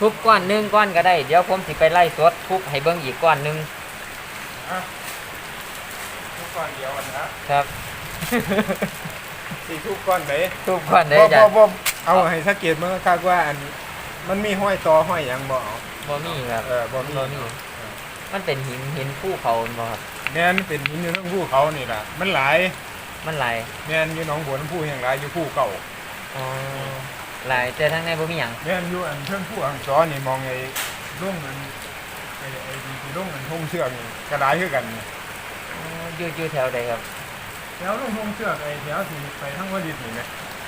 ทุบก้อนหนึงก้อนก็ได้ เดี๋ยวผมสิไปไล่สดทุบให้เบิ่งอีกก้อนหนึงอะทุกก้อนเดียวกันนะครับ สี่ทุกก้อนไหนทุบก้อนได้บ่จ้ะบ่บ่เอาให้สังเกตเมื่อคาดว่าอันมันมีห้อยตอห้อยหยังบ่เอาบ่มีครับเออบ่มีบ่มีมันเป็นหินหินภูเขาบ่ครับแน่นเป็นหินอยู่ทั้งภูเขานี่ล่ะ มันหลายมันหลายแน่นอยู่หนองบัวลำพูแห่งหลายอยู่ภูเก่าอ๋อ หลายแต่ทั้งในบ่มีหยังแน่นอยู่อันเพิ่งผู้อังซอนี่มองไอ้ลุ่งมันไอ้ไอ้ดีที่ลุ่งมันทงเชือกนี่กระดายคือกันนี่อ๋ออยู่อยู่แถวใดครับแถวลุ่งทงเชือกไอ้แถวที่ไปทั้งวันดิษนี่นะ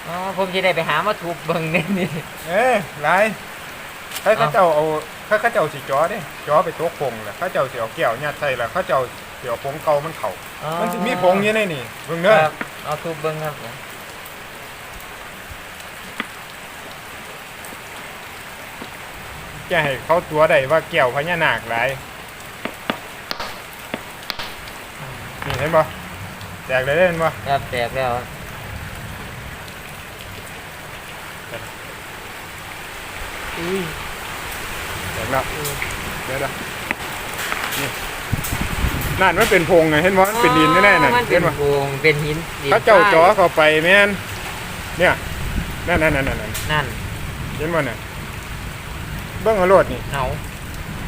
อ๋อผมสิได้ไปหามาทุบเบิ่งนี่นี่ เอ้ยหลายใครเขาเจ้าเอาใครเขาเจ้าสิจอเด้จอไปโต๊ะพงแหละเขาเจ้าสิเอาแก้วยัดใส่แล้วเขาเจ้าสิเอาผงเก่ามันเข้าอ๋อมันสิมีผงอยู่ในนี่เบิ่งคเด้อรับเอาทุบเบิ่งครับ จะให้เขาตัวได้ว่าแก้วพญานาคหลายนี่เห็นบ่แตกเลยเด้เห็นบ่ครับแตกแล้วอุ้ยแตกแล้วเดี๋ยวเดี๋ยวนี่นั่นมันเป็นพงไงเห็นบ่มันเป็นดินแน่ๆน่ะมันเป็เห็นนบ่โพรงเป็นหินดินเขาเจ้าทรยจ่อเข้าไปแม่นเนี่ยนั่นนั่นนั่นนั่นนั่นเห็นบ่เนี่ย เบิ่งเอาโลดนี่เอา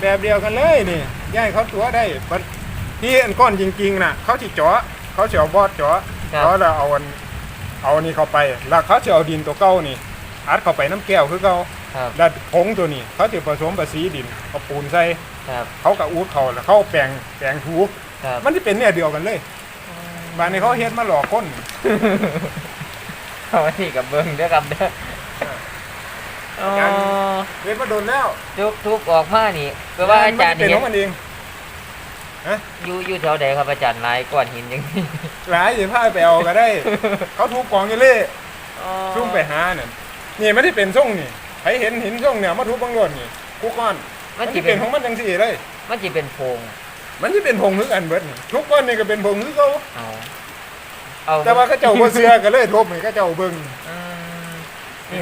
แบบเดียวกันเลยนี่ย่ายเขาตัวได้บัดที่อันก้อนจริงๆน่ะ เขาสิจ่อเขาสิเอาบอดจ่อครับจ่อแล้วเอาอันเอาอันนี้เข้าไปแล้วเขาสิเอาดินตัวเก่านี่อัดเข้าไปน้ำแก้วคือเก่าครับแล้วผงตัวนี้เขาสิผสมประสีดินเอาปูนใส่ครับเขาก็อูดเขาแล้วเขาแปลงแปลงถูครับมันสิเป็นเนี่ยเดียวกันเลยบานนี้เขาเฮ็ดมาหลอกคน เอาไว้ที่กับเบิ่งเด้อครับเด้อ อ๋อเฮ็ดมาโดนแล้วทุบทุบออกมานี่แปลว่าอาจารย์มันเป็นเห็ขนองมันเองอยู่อยู่แถวใดครับอาจารย์ลายก้อนหินอย่างนี้หลายสิพาไปเอาก็ได้ เขาถูกกองอยู่เล่อ๋อซุ่มไปหาเนี่ยนี่ไม่ได้เป็นส่งนี่ใครเห็นหินส่งเนี่ยมาทุบบังโดนนี่กูก้อนมัมันนสิจะเป็เป็นนของมันจังสี่เลย มันสิเป็นโพรงมันจะเป็นพงคือกันเบิดนี่ทุกก้อนนี่ก็เป็นพงคือเขาเอาเอาแต่ว่าเขาเจ้าบ่เสือก็เลยทุบนี่เขาเจ้าเบิ่งอืมนี่แต่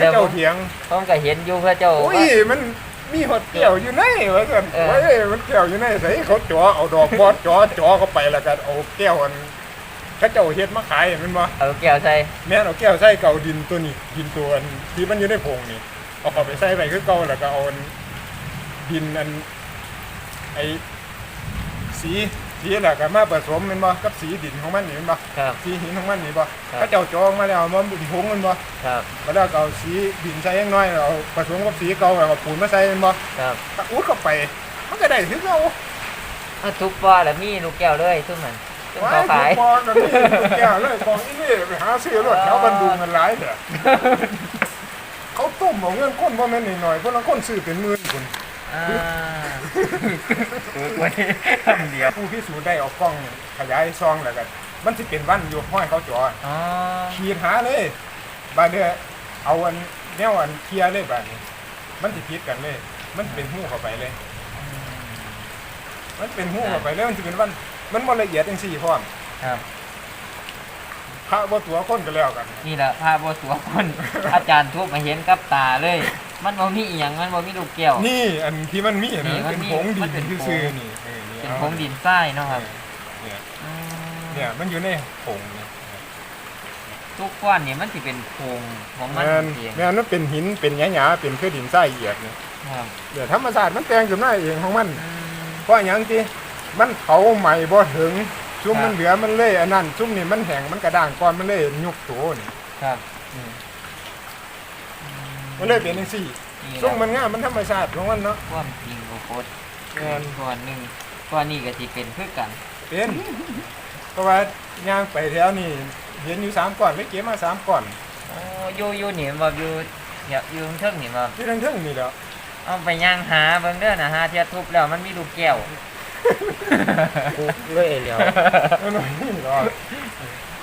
เขาผเจ้ามเถียงผมก็เห็นอยู่พระเจ้าโอ้ว่ายมันมีหดแก้วอยู่ในว่าซั่นเออโอ้ยมันแก้วอยู่ในใส่เขาจ่อเอาดอกบอดจ่อจ่อเข้าไปแล้วก็เอาแก้วอันเขาเจ้าเฮ็ดมาขายเห็นบ่เอาแก้วใส่แม่นเอาแก้วใส่เก่าดินตัวนี้ดินตัวอันที่มันอยู่ในโพรงนี่เอาเข้าไปใส่ไปคือเก่าแล้วก็เอาอันดินอันไอ้สี สีแล้วก็มาผสมแมันบ่กับสีดินของมันนี่แมันบ่ครับ สีหินของมันนี่บ่ครับ ถ้าเจ้าจองมาแล้วมันเป็นผงแมันบ่ครับแล้วก็เอาสีดินใส่ยังน้อยแล้วเอาผสมกับสีเก่าแล้วเอาปูนมาใส่แมันบ่ครับก็อุดเข้าไปมันก็ได้คือเก่าเอาทุบบ่อแล้วมีลูกแก้วเลยทุกมันทุบเขาขายปอนอันนี้แก้วเลยของอีนี่ไปหาซื้อรถแถวบันดุงมันหลายเด้อเขาต้มเอาเงินคนบ่แม่นหน่อยๆเพราะละคนซื้อเป็นหมื่นคน อ่าถูกไว้คำเดียวผู้พิสูจน์ได้เอากล้องขยายซองแล้วกันมันสิเป็นวันอยู่ห้อยเขาจ่ออ๋อขีดหาเลยบาดเด้อเอาอันแนวอันเคลียร์เลยบาดนี้ มันสิผิดกันเลย มันเป็นหู้เข้าไปเลย มันเป็นหู้เข้าไปเลยมันสิเป็นวัน มันบ่ละเอียดจังซี่พร้อมครับพระบ่ตัวคนก็แล้วกัน นี่แหละภาพว่าตัวคน อาจารย์ทุบมาเห็นกับตาเลย มันบ่มีอีหยังมันบ่มีลูกแก้ว นี่อันที่มันมีนี่นะมัเป็นนมีผงดิมันนเป็นผง ซื่อๆนี่เออนี่เป็นอาผงดินทรายเนาะครับเนี่ยอืมเนี่ยมันอยู่ในผงเนี่ยทุกก้อนนี่มันสิเป็นโพรงของมันแม่นเองแม่นมันเป็นหินเป็นหยาๆเป็นคือดินทรายเอียดเนี่ยครับเดี๋ยวธรรมศาสตร์มันแต่งขึ้นมาเองของมัน อืม เพราะหยังที่มันเผาใหม่บ่ถึงซุ่มครับ มันเหลือมันเลยอันนั้นซุ่มนี่มันแห้งมันกระด้างก่อนมันเลยยุบตัวนี่ครับมั นเลยเป็นจังซี่นี่ซุ่มแหมัละนงามมันธรรมชาติของมันเนาะความจริงโอโคตแม่นก้อนหนึงก้อนนี้ก็สิเป็นคือกันเป็นเพราะว่าย่างไปแถวนี่เห็นอยู่สามก่อนไม่เก็บมาสามก่อนโอ้อยู่อยู่นี่บ่อยู่เดี๋ยวอยู่เทิงนี่บ่ที่ทั้งเทึ่งนี่แหล้วเอาไปย่างหาเบิ่งเด้อนะหาเทียทุบแล้วมันมีลูกแก้ว กูเลยเดียวมันนี่หรอก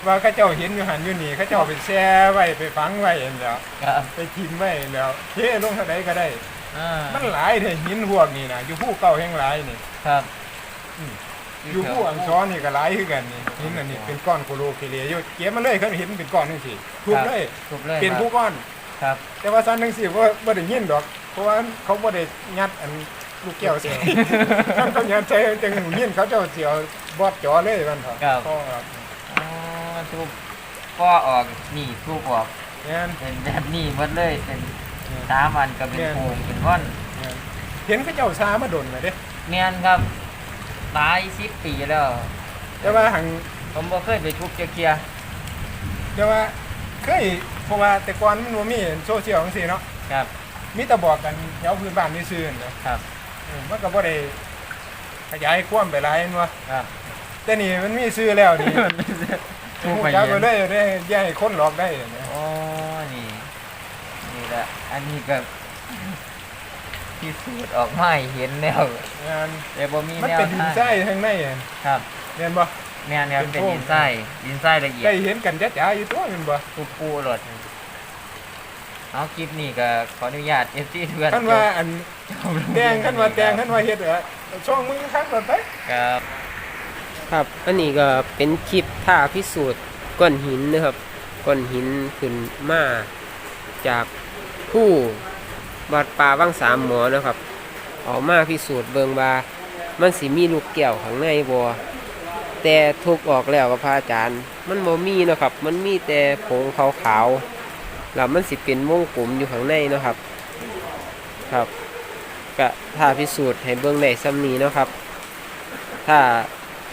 ว่าเข้าเจ้าเห็นอยู่หันอยู่นี่เข้าเจ้าไปแช่ไว้ไปฝังไว้เห็นแล้วครับไปทิมไว้แล้วเทลงเท่าใดก็ได้อ่ามันหลายเด้หินพวกนี่นะอยู่ผู้เก่าแห่งหลายนี่ ครับอืม อยู่ผู้อังซ้อนนี่ก็หลายคือกันนี่หินอันนี้เป็นก้อนโคโลเคเลอยู่เก็บมาเลยเขาเห็นเป็นก้อนจังซี่ทุบเลยทุบเลยเป็นครับผู้ก้อน ครับ แต่ว่าซันจังซี่ว่าบ่ได้ยินดอกราะว่าเขาบ่ได้ยัดอันลูกแก้วใส่ท่านเขายัดใส่จังหูยินเขาเจ้าเสียวบอดจอเลยมันเถอะครับก็ครับอ๋อ ทุบก็ออกนี่ทุบออกเนี่ยเป็นแบบนี้หมดเลยเป็นสามอันก็เป็นโพงเป็นว่อนเนี่ยเห็นเขาเจ้าซามาดนเลยเด้เมียนครับหลายสิบปีแล้ว แต่ว่าหังผมบ่เคยไปทุบเจียแต่ว่าเคยเพราะว่าแต่ก่อนมันบ่มีโซเชียลจังซี่เนาะๆครับมีแต่บอกกันแถวพื้นบ้านนี่ซื่อๆนะครับ เออมันก็บ่ได้ขยายความไปหลายแม่นบ่ครับ แต่นี่มันมีชื่อแล้วนี่ทุบ ผู้ไปจักเย็ไปนเลยได้แย่ให้คนหลอกได้เนี่ยโอ้นี่ นี่แหละ อันนี้ก็พิสูจน์ออกมาให้เห็นแล้วงานแต่บ่มีมันแนวเป็นดินทางทรายข้างในอะครับเห็นบ่ แม่นครับเป็เป็นนโพรง ดินทรายดินทรายละเอียดได้เห็นกันจ๋าๆอยู่ตัวแม่นบ่ปูปูหลดเอาคลิปนี้ก็ขออนุญาต FC เพื่อนคันว่าอันแดงคันว่าแดงคันว่าเฮ็ดเออช่องมือคักรถไป ครับ ครับ อันนี้ก็เป็นคลิปท่าพิสูจน์ก้อนหินนะครับ ก้อนหินขึ้นมาจากผู้วัดป่าวังสามหมอนะครับออกมาพิสูจน์เบิงว่ามันสิมีลูกแก้วข้างในบ่แต่ทุกออกแล้วกับพระอาจารย์ มันบ่มีนะครับ มันมีแต่ผงขาวๆแล้วมันสิเป็นวงกลมอยู่ข้างในนะครับ ครับก็ถ้าพิสูจน์ให้เบิ่งได้ซ้ำนี้นะครับ ถ้า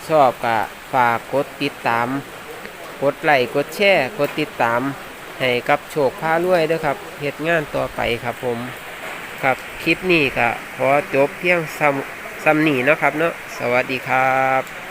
ชอบก็ฝากกดติดตาม กดไลค์กดแชร์กดติดตาม ให้กับโชคพารวยด้วยครับเหตุงานต่อไปครับผมครับคลิปนี้ก็ขอจบเพียงซ้ำซ้ำนี้นะครับเนาะสวัสดีครับ